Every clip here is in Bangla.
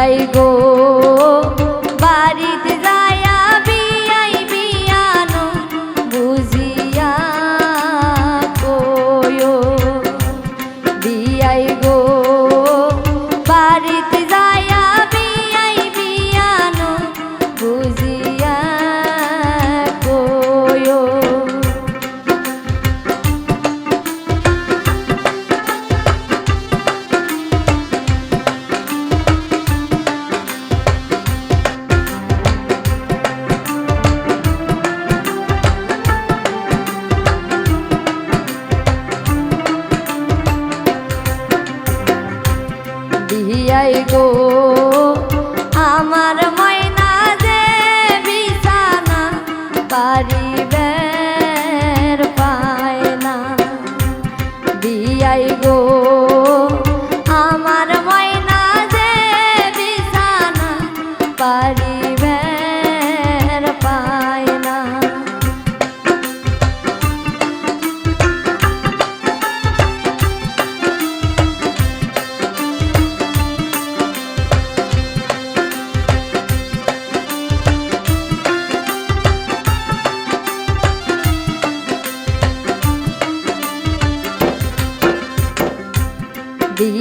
বিয়াই গো।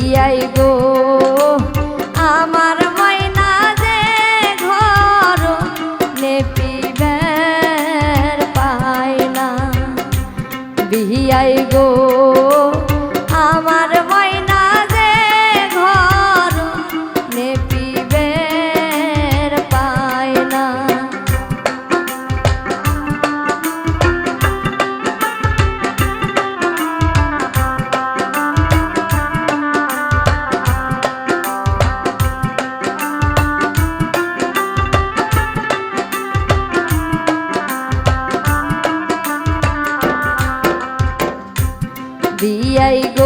দিয়াই গো। আমার ময়না যে ঘর নেপিবের পায় না বিয়াই গো। বিয়াই গো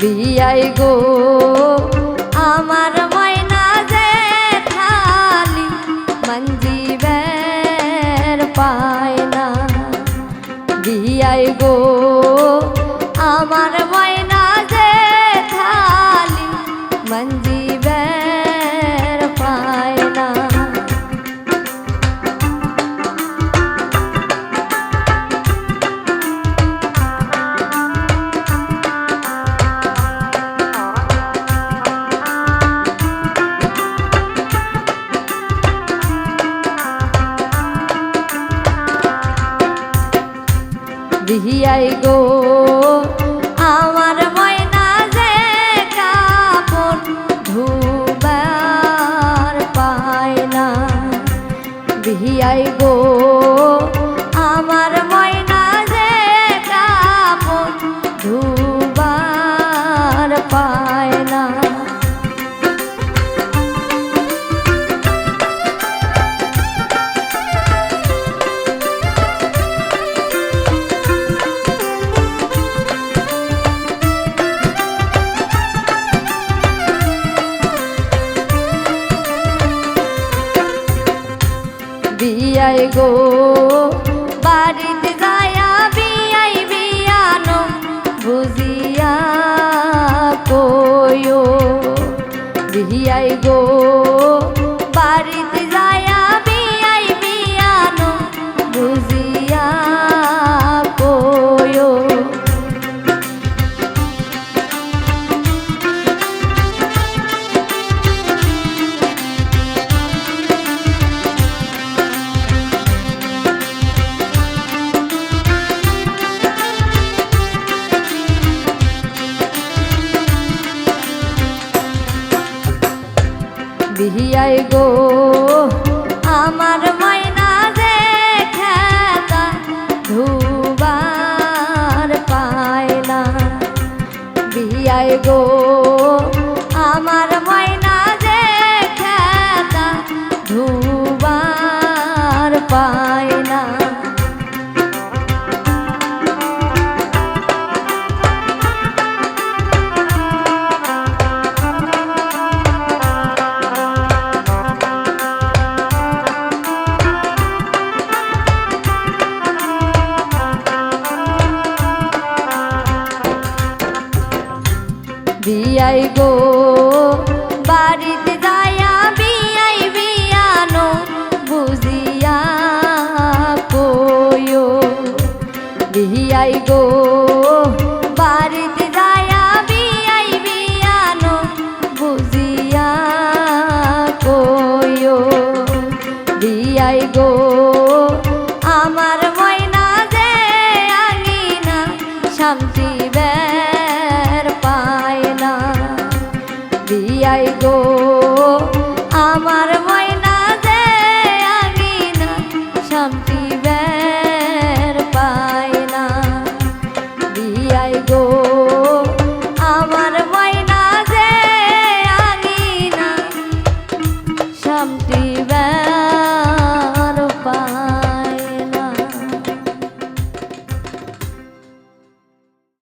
বিয়াই গো। আমার ময়না যে খালি মঞ্জিবের পায় না বিয়াই গো। বিহিয়াই গো। আমার ময়না যে কাপন ধুবার পায় না। বিহিয়াই গো। আমার বিয়াই গো। বাড়িতে যায়া বিয়াই বিয়ানো বুঝিয়া কয়ো বিয়াই গো। বিহিয়াই গো আমার গো বাড়িতে